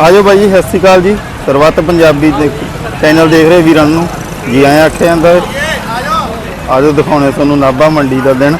ਆਜੋ ਬਾਈ ਜੀ, ਸਤਿ ਸ਼੍ਰੀ ਅਕਾਲ ਜੀ। ਸਰਬੱਤ ਪੰਜਾਬੀ ਦੇ ਚੈਨਲ ਦੇਖ ਰਹੇ ਵੀਰਾਂ ਨੂੰ। ਜੀ ਆਇਆਂ ਆਖਿਆ ਜਾਂਦਾ ਹੈ ਆਜੋ ਦਿਖਾਉਣੇ ਤੁਹਾਨੂੰ ਨਾਭਾ ਮੰਡੀ ਦਾ ਦਿਨ।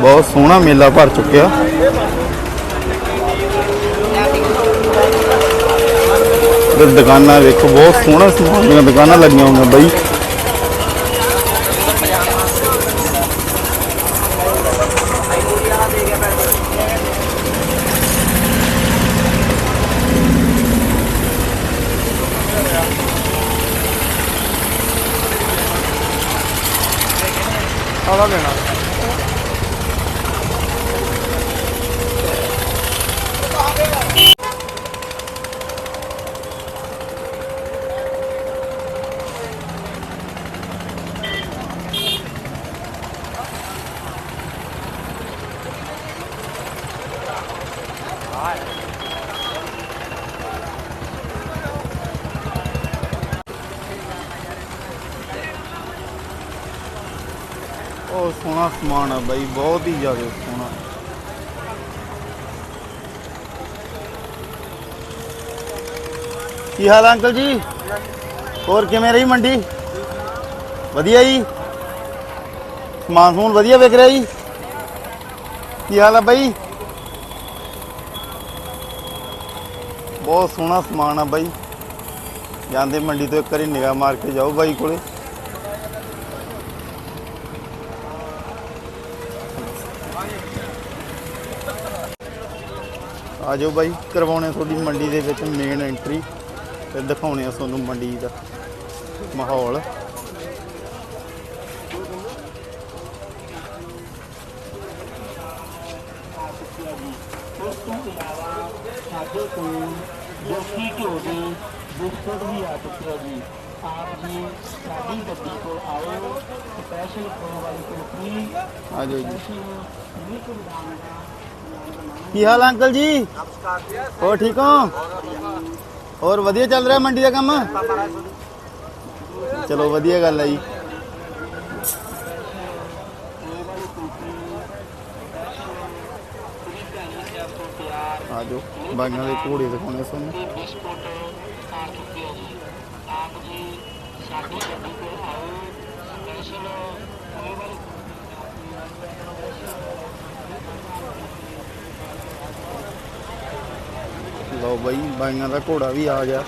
ਬਹੁਤ ਸੋਹਣਾ ਮੇਲਾ ਭਰ ਚੁੱਕਿਆ। ਦੁਕਾਨਾਂ ਵੇਖੋ, ਬਹੁਤ ਸੋਹਣਾ ਸਮਾਨ ਦੀਆਂ ਦੁਕਾਨਾਂ ਲੱਗੀਆਂ ਹੋਈਆਂ ਬਾਈ। Ahora no, no, no. ਸਮਾਨ ਆ ਬਾਈ, ਬਹੁਤ ਹੀ ਜ਼ਿਆਦਾ ਸੋਹਣਾ। ਕੀ ਹਾਲ ਆ ਅੰਕਲ ਜੀ? ਹੋਰ ਕਿਵੇਂ ਰਹੀ ਮੰਡੀ? ਵਧੀਆ ਜੀ? ਸਮਾਨ ਸਮੂਨ ਵਧੀਆ ਵਿਕ ਰਿਹਾ ਜੀ? ਕੀ ਹਾਲ ਆ ਬਾਈ? ਬਹੁਤ ਸੋਹਣਾ ਸਮਾਨ ਆ ਬਾਈ। ਜਾਂਦੇ ਮੰਡੀ ਤੋਂ ਇੱਕ ਵਾਰੀ ਨਿਗਾਹ ਮਾਰ ਕੇ ਜਾਓ ਬਾਈ ਕੋਲੇ। ਆਜੋ ਬਾਈ, ਕਰਵਾਉਣੇ ਤੁਹਾਡੀ ਮੰਡੀ ਦੇ ਵਿੱਚ ਮੇਨ ਐਂਟਰੀ ਤੇ ਦਿਖਾਉਣੇ ਆ ਤੁਹਾਨੂੰ ਮੰਡੀ ਦਾ ਮਾਹੌਲ। ਉਸ ਤੋਂ ਇਲਾਵਾ ਸਾਡੇ ਕੋਲ ਦੇਸੀ ਘਿਓ ਦੇ ਬਿਸਕੁਟ ਵੀ ਆ ਚੁੱਕੇ ਜੀ ਆਪ ਜੀ, ਸਾਡੀ ਗੱਡੀ ਕੋਲ ਆਓ। ਸਪੈਸ਼ਲ ਖੋਣ ਵਾਲੀ ਕੁਲਫੀ ਆਜੋ ਜੀ ਸਪੈਸ਼ਲ ਮਿਲਕ ਬਦਾਮ ਦਾ ਕੀ ਹਾਲ ਆ ਅੰਕਲ ਜੀ ਹੋਰ ਠੀਕ ਹੋ ਹੋਰ ਵਧੀਆ ਚੱਲ ਰਿਹਾ ਮੰਡੀ ਦਾ ਕੰਮ ਚਲੋ ਵਧੀਆ ਗੱਲ ਹੈ ਜੀ ਆਜੋ ਬਾਈਆਂ ਦੇ ਘੋੜੇ ਦਿਖਾਉਣੇ ਤੁਹਾਨੂੰ ਤੇ ਬਿਸਕੁਟ ਆ ਚੁੱਕੇ ਆ ਜੀ ਆਪ ਜੀ ਸਾਡੀ ਗੱਡੀ ਕੋਲ ਆਓ ਸਪੈਸ਼ਲ ਖੋਏ ਵਾਲੀ ਲਓ ਬਾਈ, ਬਾਈਆਂ ਦਾ ਘੋੜਾ ਵੀ ਆ ਗਿਆ।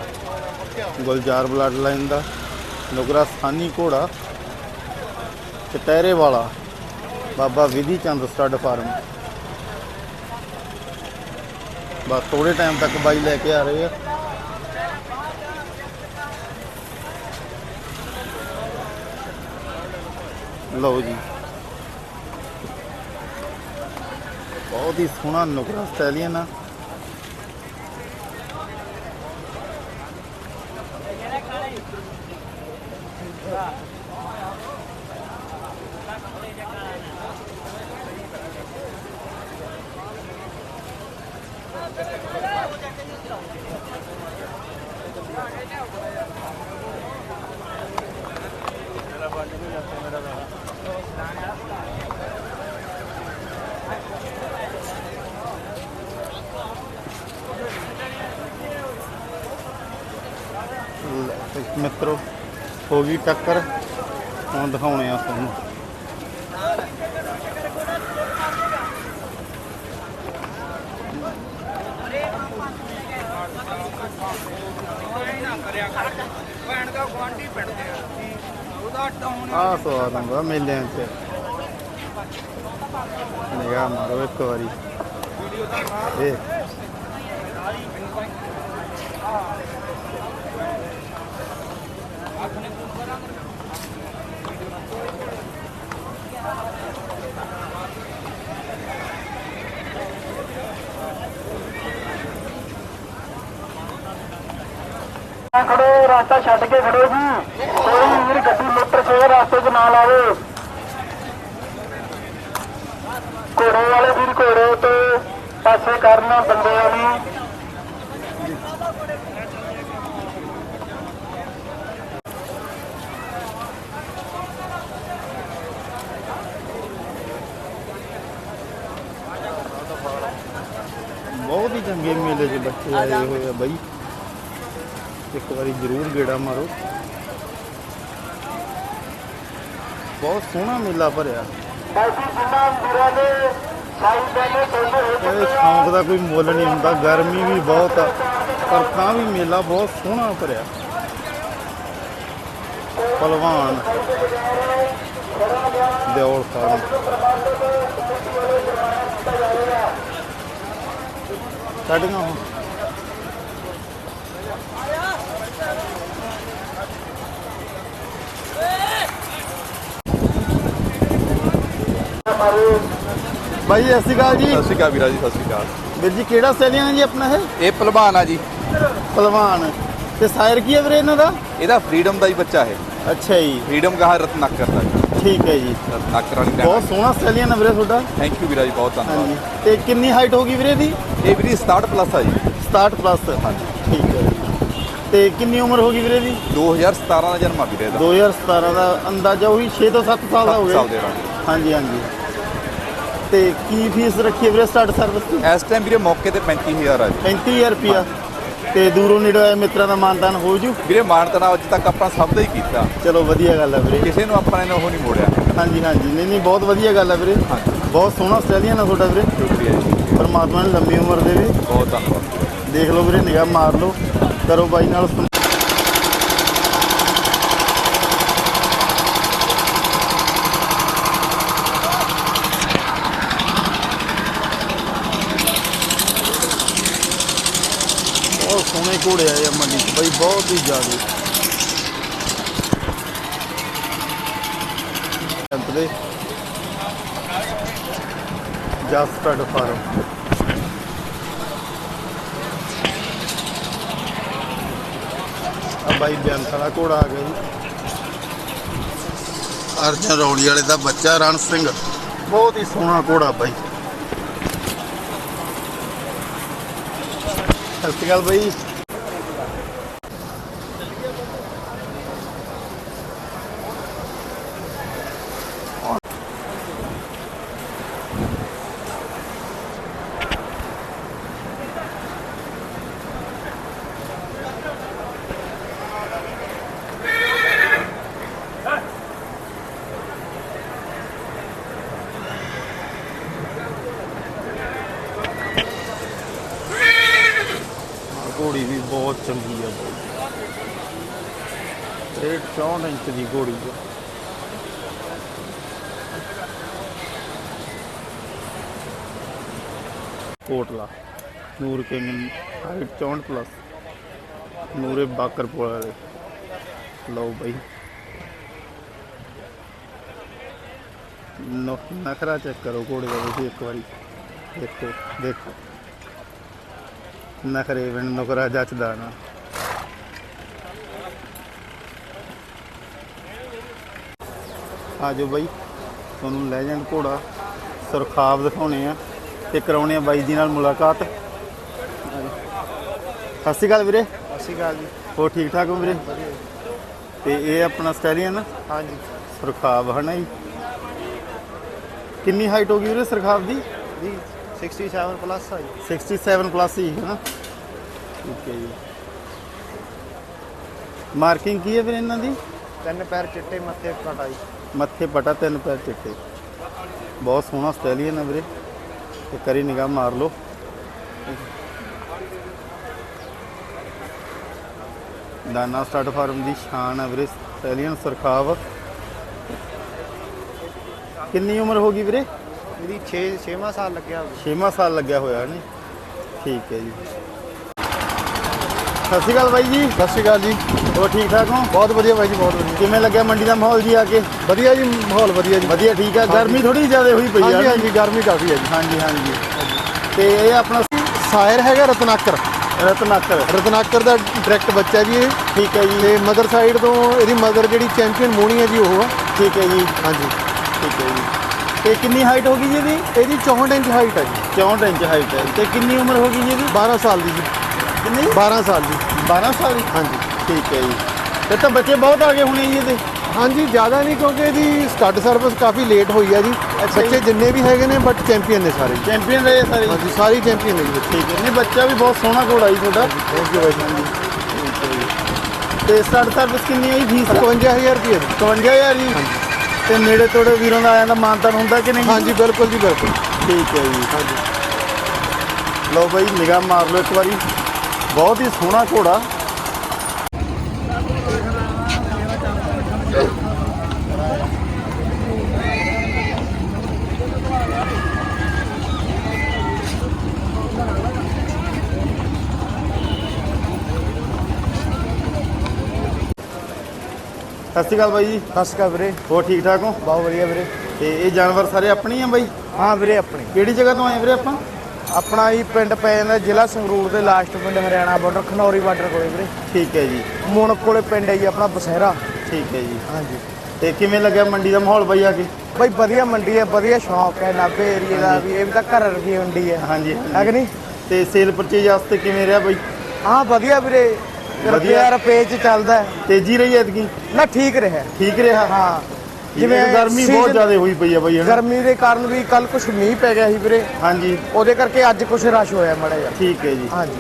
ਗੁਲਜ਼ਾਰ ਬਲੱਡ ਲਾਈਨ ਦਾ। ਨੁਕਰਾ ਸਥਾਨੀ ਘੋੜਾ। ਕਟਹਿਰੇ ਵਾਲਾ। ਬਾਬਾ ਵਿਧੀ ਚੰਦ ਸਟੱਡ ਫਾਰਮ। ਬਸ ਥੋੜੇ ਟਾਈਮ ਤੱਕ ਬਾਈ ਲੈ ਕੇ ਆ ਰਹੇ ਆ। ਲਓ ਜੀ। ਬਹੁਤ ਹੀ ਸੋਹਣਾ ਨੁਕਰਾ ਸਟੈਲੀਅਨ ਆ। ਲੈ ਤੇ ਮਿੱਤਰੋ, ਹੋ ਗਈ ਟੱਕਰ। ਹੁਣ ਦਿਖਾਉਣੇ ਆ ਤੁਹਾਨੂੰ ਆ ਆਹ ਸਵਾਦ ਆਉਂਦਾ ਮੇਲਿਆਂ 'ਚ। ਨਿਗਾਹ ਮਾਰੋ ਇੱਕ ਵਾਰੀ। ਇਹ ਰਸਤਾ ਛੱਡ ਕੇ ਖੜੇ ਜੀ। ਕੋਈ ਵੀਰ, ਗੱਡੀ ਮੋਟਰ ਸੇਵਾ ਰਸਤੇ 'ਚ ਨਾ ਲਾਵੇ। ਘੋੜੇ ਵਾਲੇ ਵੀਰ ਘੋੜੇ ਤੇ ਪਾਸੇ ਕਰਨਾ, ਬੰਦੇ ਵਾਲੀ ਬਹੁਤ ਹੀ ਚੰਗੇ ਮੇਲੇ 'ਚ ਬੱਚੇ ਆਏ ਹੋਏ ਆ ਬਾਈ। ਇੱਕ ਵਾਰੀ ਜ਼ਰੂਰ ਗੇੜਾ ਮਾਰੋ। ਬਹੁਤ ਸੋਹਣਾ ਮੇਲਾ ਭਰਿਆ। ਇਹ ਸ਼ੌਂਕ ਦਾ ਕੋਈ ਮੁੱਲ ਨਹੀਂ ਹੁੰਦਾ, ਗਰਮੀ ਵੀ ਬਹੁਤ ਆ, ਪਰ ਤਾਂ ਵੀ ਮੇਲਾ ਬਹੁਤ ਸੋਹਣਾ ਭਰਿਆ। ਪਹਿਲਵਾਨ ਦਿਓਲ ਫਾਰਮ ਕੱਢੀਆਂ ਹੁਣ ਭਾਈ ਸਤਿ ਸ਼੍ਰੀ ਅਕਾਲ ਜੀ। ਸਤਿ ਸ਼੍ਰੀ ਅਕਾਲ ਵੀਰਾ ਜੀ ਸਤਿ ਸ਼੍ਰੀ ਅਕਾਲ। ਵੀਰ ਜੀ ਕਿਹੜਾ ਸੈਲੀਆਂ ਜੀ ਆਪਣਾ ਇਹ? ਇਹ ਪਹਿਲਵਾਨ ਆ ਜੀ। ਪਹਿਲਵਾਨ। ਤੇ ਸਾਇਰ ਕੀ ਹੈ ਵੀਰੇ ਇਹਨਾਂ ਦਾ? ਇਹਦਾ ਫਰੀडम ਦਾ ਹੀ ਬੱਚਾ ਹੈ ਅੱਛਾ ਜੀ। ਫਰੀडम ਕਹਾ ਰਤਨਾਕਰ ਦਾ ਠੀਕ ਹੈ ਜੀ। ਰਤਨਾਕਰ ਵਾਲੀ ਬਹੁਤ ਸੋਹਣਾ ਸਟੇਡੀਅਮ ਹੈ ਵੀਰੇ ਤੁਹਾਡਾ। ਥੈਂਕ ਯੂ ਵੀਰਾ ਜੀ ਬਹੁਤ ਧੰਨਵਾਦ। ਹਾਂਜੀ। ਤੇ ਕਿੰਨੀ ਹਾਈਟ ਹੋਗੀ ਵੀਰੇ ਦੀ ਇਹ ਵੀਰੇ 67 ਪਲੱਸ ਆ ਜੀ। 67 ਪਲੱਸ ਹਾਂਜੀ। ਠੀਕ ਹੈ। ਤੇ ਕਿੰਨੀ ਉਮਰ ਹੋਗੀ ਵੀਰੇ ਦੀ 2017 ਦਾ ਜਨਮ ਆ ਵੀਰੇ ਦਾ 2017 ਦਾ ਅੰਦਾਜ਼ਾ ਉਹੀ 6 ਤੋਂ 7 ਸਾਲ ਦਾ ਸੱਤ ਹੋ ਗਿਆ ਹਾਂਜੀ ਹਾਂਜੀ। ਤੇ ਕੀ ਫੀਸ ਰੱਖੀ ਹੈ ਵੀਰੇ ਸਟਾਰਟ ਸਰਵਿਸ ਦੀ? ਇਸ ਟਾਈਮ ਵੀਰੇ ਮੌਕੇ ਤੇ 35000 ਆ ਜੀ। 35000 ਰੁਪਿਆ ਤੇ ਦੂਰੋਂ ਨੇੜੇ ਆਏ ਮਿੱਤਰਾਂ ਦਾ ਮਾਨਦਾਨ ਹੋ ਜੂ? ਵੀਰੇ ਮਾਨਤਨਾ ਅੱਜ ਤੱਕ ਆਪਾਂ ਸਭ ਦਾ ਹੀ ਕੀਤਾ। ਚਲੋ ਵਧੀਆ ਗੱਲ ਹੈ ਵੀਰੇ। ਕਿਸੇ ਨੂੰ ਆਪਾਂ ਨੇ ਉਹ ਨਹੀਂ ਮੋੜਿਆ। ਹਾਂਜੀ ਹਾਂਜੀ। ਨਹੀਂ ਨਹੀਂ ਬਹੁਤ ਵਧੀਆ ਗੱਲ ਹੈ ਵੀਰੇ। ਬਹੁਤ ਸੋਹਣਾ ਸਟੇਡੀਅਮ ਹੈ ਤੁਹਾਡਾ ਵੀਰੇ। ਸ਼ੁਕਰੀਆ ਜੀ। ਪਰਮਾਤਮਾ ਨੇ ਲੰਮੀ ਉਮਰ ਦੇਵੇ ਬਹੁਤ ਧੰਨਵਾਦ। ਦੇਖ ਲਓ ਵੀਰੇ ਨਿਗਾਹ ਮਾਰ ਲਓ। ਕਰੋ ਬਾਈ ਨਾਲ ਸੰ- ਬਹੁਤ ਸੋਹਣੇ ਘੋੜੇ ਆਏ ਆ ਮੰਡੀ 'ਚ। ਬਾਈ ਬਹੁਤ ਹੀ ਜ਼ਿਆਦੇ। ਦੇ। ਜਸਟਡ ਫਾਰਮ। ਆ ਬਾਈ ਬੇਅੰਤ ਵਾਲਾ ਘੋੜਾ ਆ ਗਿਆ ਜੀ। ਅਰਜਨ ਰੌਲੀ ਵਾਲੇ ਦਾ ਬੱਚਾ ਰਣ ਸਿੰਘ। ਬਹੁਤ ਹੀ ਸੋਹਣਾ ਘੋੜਾ ਬਾਈ। ਸਤਿ ਸ਼੍ਰੀ ਅਕਾਲ ਬਾਈ ਆਹ ਘੋੜੀ ਵੀ ਬਹੁਤ ਚੰਗੀ ਆ ਬਾਈ ਇਹ 64 ਇੰਚ ਦੀ ਘੋੜੀ ਕੋਟਲਾ, ਨੂਰ ਕੇ ਹਾਈਟ 64 ਪਲੱਸ ਨੂਰੇ ਬਾਕਰਪੁਰ ਵਾਲੇ। ਲਓ ਬਾਈ। ਨਖਰਾ ਚੈੱਕ ਕਰੋ ਘੋੜੇ ਦਾ ਤੁਸੀਂ ਇੱਕ ਵਾਰੀ। ਦੇਖੋ ਦੇਖੋ। ਨਖਰੇ ਵਿਣ ਨੁਕਰਾ ਜੱਚਦਾ ਨਾ। ਆਜੋ ਬਾਈ। ਤੁਹਾਨੂੰ ਲੈਜੈਂਡ ਘੋੜਾ ਸੁਰਖਾਬ ਦਿਖਾਉਣੇ ਆ ਤੇ ਕਰਾਉਣੇ ਆ ਬਾਈ ਜੀ ਨਾਲ ਮੁਲਾਕਾਤ। ਸਤਿ ਸ਼੍ਰੀ ਅਕਾਲ ਵੀਰੇ। ਸਤਿ ਸ਼੍ਰੀ ਅਕਾਲ ਜੀ। ਹੋਰ ਠੀਕ ਠਾਕ ਹੋ ਵੀਰੇ? ਤੇ ਇਹ ਆਪਣਾ ਸਟੈਲੀਅਨ ਹਾਂਜੀ। ਸੁਰਖਾਬ ਹੈ ਨਾ ਜੀ? ਕਿੰਨੀ ਹਾਈਟ ਹੋਗੀ ਵੀਰੇ ਸੁਰਖਾਬ ਦੀ? ਜੀ 67 ਪਲੱਸ ਆ ਜੀ। 67 ਪਲੱਸ ਹੀ ਹੈ ਨਾ ਠੀਕ ਹੈ ਜੀ। ਮਾਰਕਿੰਗ ਕੀ ਹੈ ਵੀਰੇ ਇਹਨਾਂ ਦੀ? ਤਿੰਨ ਪੈਰ ਚਿੱਟੇ ਮੱਥੇ ਕਟਾਈ ਮੱਥੇ ਪਟਾ ਤਿੰਨ ਪੈਰ ਚਿੱਟੇ। ਬਹੁਤ ਸੋਹਣਾ ਸਟਾਈਲੀਅਨ ਹੈ ਵੀਰੇ। ਤੇ ਕਰੀ ਨਿਗਾਹ ਮਾਰ ਲਓ। ਦਾਨਾ ਸਟਾਰਟ ਫਾਰਮ ਦੀ ਸ਼ਾਨ ਹੈ ਵੀਰੇ ਸਟਾਈਲੀਅਨ ਸਰਖਾਵ। ਕਿੰਨੀ ਉਮਰ ਹੋ ਗਈ ਵੀਰੇ? ਇਹਦੀ 6 6ਵਾਂ ਸਾਲ ਲੱਗਿਆ ਹੋਊ 6ਵਾਂ ਸਾਲ ਲੱਗਿਆ ਹੋਇਆ ਨਹੀਂ ਠੀਕ ਹੈ ਜੀ। ਸਤਿ ਸ਼੍ਰੀ ਅਕਾਲ ਬਾਈ ਜੀ। ਸਤਿ ਸ਼੍ਰੀ ਅਕਾਲ ਜੀ। ਹੋਰ ਠੀਕ ਠਾਕ ਹੋ? ਬਹੁਤ ਵਧੀਆ ਬਾਈ ਜੀ ਬਹੁਤ ਵਧੀਆ। ਕਿਵੇਂ ਲੱਗਿਆ ਮੰਡੀ ਦਾ ਮਾਹੌਲ ਜੀ ਆ ਕੇ? ਵਧੀਆ ਜੀ ਮਾਹੌਲ ਵਧੀਆ ਜੀ। ਵਧੀਆ ਠੀਕ ਆ। ਗਰਮੀ ਥੋੜੀ ਜ਼ਿਆਦਾ ਹੋਈ ਪਈ ਆ। ਹਾਂਜੀ? ਹਾਂਜੀ ਗਰਮੀ ਕਾਫੀ ਹੈ ਜੀ। ਹਾਂਜੀ ਹਾਂਜੀ। ਤੇ ਇਹ ਆਪਣਾ ਸਾਇਰ ਹੈਗਾ ਰਤਨਾਕਰ। ਰਤਨਾਕਰ। ਰਤਨਾਕਰ ਦਾ ਡਾਇਰੈਕਟ ਬੱਚਾ ਜੀ ਇਹ। ਠੀਕ ਹੈ ਜੀ। ਤੇ ਮਦਰ ਸਾਈਡ ਤੋਂ ਇਹਦੀ ਮਦਰ ਜਿਹੜੀ ਚੈਂਪੀਅਨ ਮੋਣੀ ਹੈ ਜੀ ਉਹ ਆ। ਠੀਕ ਹੈ ਜੀ। ਹਾਂਜੀ। ਠੀਕ ਹੈ ਜੀ। ਤੇ ਕਿੰਨੀ ਹਾਈਟ ਹੋ ਗਈ ਜੀ ਇਹਦੀ? ਇਹਦੀ 64 ਇੰਚ ਹਾਈਟ ਹੈ ਜੀ। 64 ਇੰਚ ਹਾਈਟ ਹੈ ਤੇ ਕਿੰਨੀ ਉਮਰ ਹੋ ਗਈ ਜੀ ਇਹਦੀ? 12 ਸਾਲ ਦੀ ਜੀ। ਕਿੰਨੀ? 12 ਸਾਲ ਦੀ। 12 ਸਾਲ ਦੀ। ਹਾਂਜੀ। ਠੀਕ ਹੈ ਜੀ। ਤੇ ਤਾਂ ਬੱਚੇ ਬਹੁਤ ਆ ਗਏ ਹੋਣੇ ਜੀ ਇਹਦੇ ਹਾਂਜੀ ਜ਼ਿਆਦਾ ਨਹੀਂ ਕਿਉਂਕਿ ਇਹਦੀ ਸਟੱਡ ਸਰਵਿਸ ਕਾਫੀ ਲੇਟ ਹੋਈ ਹੈ ਜੀ। ਜੀ। ਬੱਚੇ ਜਿੰਨੇ ਵੀ ਹੈਗੇ ਨੇ ਬਟ ਚੈਂਪੀਅਨ ਨੇ ਸਾਰੇ। ਜੀ। ਚੈਂਪੀਅਨ ਰਹੇ ਸਾਰੇ। ਹਾਂਜੀ ਸਾਰੀ ਚੈਂਪੀਅਨ ਨੇ ਜੀ। ਠੀਕ ਹੈ। ਨਹੀਂ ਬੱਚਾ ਵੀ ਬਹੁਤ ਸੋਹਣਾ ਘੋੜਾ ਜੀ ਤੁਹਾਡਾ। ਥੈਂਕ ਯੂ ਬਾਈ ਜੀ। ਤੇ ਸਟਾਰਟ ਸਰਵਿਸ ਕਿੰਨੀ ਹੈ ਜੀ ਫੀਸ? 51000 ਰੁਪਏ। ਦੀ 51000 ਜੀ। ਤੇ ਨੇੜੇ ਤੋੜੇ ਵੀਰਾਂ ਦਾ ਆਇਆ ਦਾ ਮਾਨਤਾਨ ਹੁੰਦਾ ਕਿ ਨਹੀਂ? ਹਾਂਜੀ ਬਿਲਕੁਲ ਜੀ ਬਿਲਕੁਲ। ਠੀਕ ਹੈ ਜੀ। ਹਾਂਜੀ। ਲਓ ਬਾਈ ਨਿਗਾਹ ਮਾਰ ਲਓ ਇੱਕ ਵਾਰੀ। ਬਹੁਤ ਹੀ ਸੋਹਣਾ ਘੋੜਾ। ਸਤਿ ਸ਼੍ਰੀ ਅਕਾਲ ਬਾਈ ਜੀ। ਸਤਿ ਸ਼੍ਰੀ ਅਕਾਲ ਵੀਰੇ। ਹੋਰ ਠੀਕ ਠਾਕ ਹੋ? ਬਹੁਤ ਵਧੀਆ ਵੀਰੇ। ਤੇ ਇਹ ਜਾਨਵਰ ਸਾਰੇ ਆਪਣੇ ਆ ਬਾਈ? ਹਾਂ ਵੀਰੇ ਆਪਣੀ। ਕਿਹੜੀ ਜਗ੍ਹਾ ਤੋਂ ਆਏ ਵੀਰੇ ਆਪਾਂ? ਆਪਣਾ ਹੀ ਪਿੰਡ ਪੈ ਜਾਂਦਾ ਜ਼ਿਲ੍ਹਾ ਸੰਗਰੂਰ ਦੇ ਲਾਸਟ ਪਿੰਡ ਹਰਿਆਣਾ ਬਾਰਡਰ ਖਨੌਰੀ ਬਾਰਡਰ ਕੋਲੇ ਵੀਰੇ। ਠੀਕ ਹੈ ਜੀ। ਮੁਣ ਕੋਲੇ ਪਿੰਡ ਹੈ ਜੀ ਆਪਣਾ ਬਸਹਿਰਾ। ਠੀਕ ਹੈ ਜੀ। ਹਾਂਜੀ। ਤੇ ਕਿਵੇਂ ਲੱਗਿਆ ਮੰਡੀ ਦਾ ਮਾਹੌਲ ਬਾਈ ਆ ਕੇ? ਬਈ ਵਧੀਆ ਮੰਡੀ ਹੈ ਵਧੀਆ ਸ਼ੌਂਕ ਹੈ ਨਾਭੇ ਏਰੀਏ ਦਾ ਵੀ ਇਹ ਵੀ ਤਾਂ ਘਰ ਰਖੀ ਮੰਡੀ ਹੈ। ਹਾਂਜੀ ਹੈ ਕਿ ਨਹੀਂ? ਤੇ ਸੇਲ ਪਰਚੇਜ ਵਾਸਤੇ ਕਿਵੇਂ ਰਿਹਾ ਬਾਈ? ਹਾਂ ਵਧੀਆ ਵੀਰੇ। ਵਧੀਆ। ਰੁਪਏ ਚ ਚੱਲਦਾ। ਤੇਜ਼ੀ ਰਹੀ ਐਤਕੀ? ਨਾ ਠੀਕ ਰਿਹਾ। ਠੀਕ ਰਿਹਾ ਹਾਂ। ਜਿਵੇਂ ਗਰਮੀ ਬਹੁਤ ਜ਼ਿਆਦਾ ਹੋਈ ਪਈ ਆ ਬਾਈ ਹਨਾ ਗਰਮੀ ਦੇ ਕਾਰਨ ਵੀ ਕੱਲ ਕੁਝ ਮੀਂਹ ਪੈ ਗਿਆ ਸੀ ਵੀਰੇ। ਹਾਂਜੀ। ਉਹਦੇ ਕਰਕੇ ਅੱਜ ਕੁਝ ਰਸ਼ ਹੋਇਆ ਮੜਾ ਜਿਹਾ। ਠੀਕ ਹੈ ਜੀ। ਹਾਂਜੀ।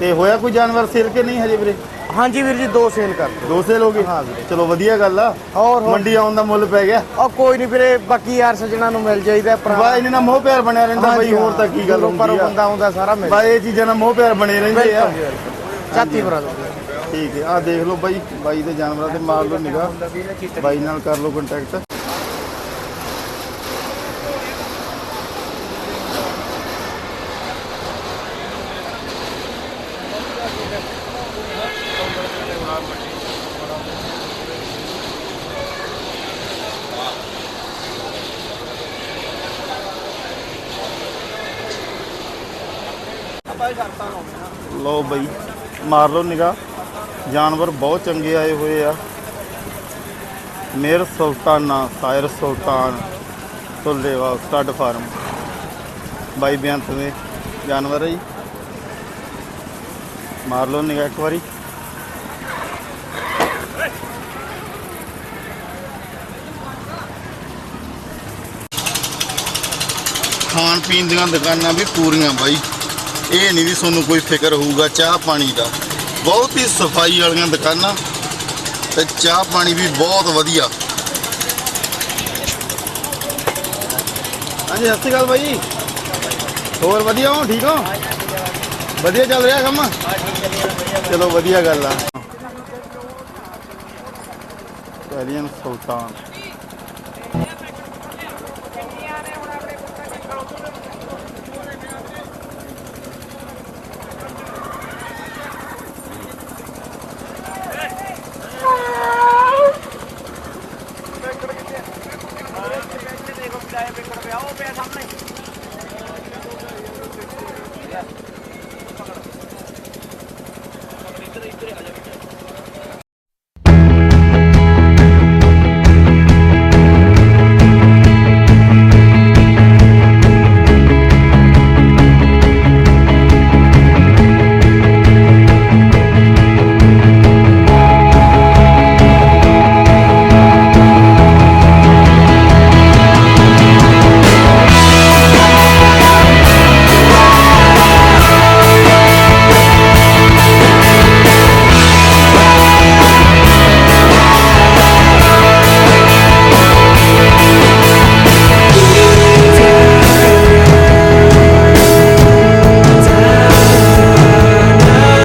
ਤੇ ਹੋਇਆ ਕੋਈ ਜਾਨਵਰ ਸੇਲ ਕੇ ਨਹੀਂ ਹਜੇ ਵੀਰੇ? ਹਾਂਜੀ ਵੀਰ ਜੀ ਦੋ ਸੇਲ ਕਰ ਦੋ ਸੇਲ ਹੋ ਗਏ? ਹਾਂ ਵੀਰੇ। ਚਲੋ ਵਧੀਆ ਗੱਲ ਆ। ਹੋਰ ਮੰਡੀ ਆਉਣ ਦਾ ਮੁੱਲ ਪੈ ਗਿਆ। ਉਹ ਕੋਈ ਨਹੀਂ ਵੀਰੇ ਬਾਕੀ ਯਾਰ ਸੱਜਣਾ ਨੂੰ ਮਿਲ ਜਾਈਦਾ ਬਾ ਇਹਨਾਂ ਨਾਲ ਮੋਹ ਪਿਆਰ ਬਣਿਆ ਰਹਿੰਦਾ ਬਾਈ ਹੋਰ ਤਾਂ ਕੀ ਗੱਲ ਪਰ ਹੁੰਦੀ ਬੰਦਾ ਆ ਆਉਂਦਾ ਸਾਰਾ ਮਿਲ ਬਾ ਇਹ ਚੀਜ਼ਾਂ ਨਾਲ ਮੋਹ ਪਿਆਰ ਬਣੇ ਰਹਿੰਦੇ ਆ। ਜੀ। ਚਾਤੀ ਭਰਾ ਦੋ। ਠੀਕ ਹੈ। ਆ ਦੇਖ ਲਓ ਬਾਈ ਬਾਈ ਦੇ ਜਾਨਵਰਾਂ ਤੇ ਮਾਰ ਲਓ ਨਿਗਾਹ। ਬਾਈ ਨਾਲ ਕਰ ਲਓ ਕੰਟੈਕਟ ਲਓ ਬਾਈ, ਮਾਰ ਲਓ ਨਿਗਾਹ। ਜਾਨਵਰ ਬਹੁਤ ਚੰਗੇ ਆਏ ਹੋਏ ਆ। Mare Sultana, sire Sultan Tullewal stud farm. ਬਾਈ ਬੇਅੰਤ ਦੇ ਜਾਨਵਰ ਹੈ ਜੀ। ਮਾਰ ਲਓ ਨਿਗਾਹ ਇੱਕ ਵਾਰੀ। ਖਾਣ ਪੀਣ ਦੀਆਂ ਦੁਕਾਨਾਂ ਵੀ ਪੂਰੀਆਂ ਬਾਈ। ਇਹ ਨਹੀਂ ਵੀ ਤੁਹਾਨੂੰ ਕੋਈ ਫਿਕਰ ਹੋਊਗਾ ਚਾਹ ਪਾਣੀ ਦਾ। ਬਹੁਤ ਹੀ ਸਫ਼ਾਈ ਵਾਲੀਆਂ ਦੁਕਾਨਾਂ ਤੇ ਚਾਹ ਪਾਣੀ ਵੀ ਬਹੁਤ ਵਧੀਆ। ਹਾਂਜੀ, ਸਤਿ ਸ਼੍ਰੀ ਅਕਾਲ ਭਾਈ ਹੋਰ ਵਧੀਆ ਹੋ? ਠੀਕ ਹੋ? ਵਧੀਆ ਚੱਲ ਰਿਹਾ ਕੰਮ? ਚਲੋ ਵਧੀਆ ਗੱਲ ਆ। ਕੈਰੀਅਨ ਸੁਲਤਾਨ। ਆਏ ਵਿਕਣ ਪਿਆ ਉਹ ਪਿਆ ਸਾਹਮਣੇ।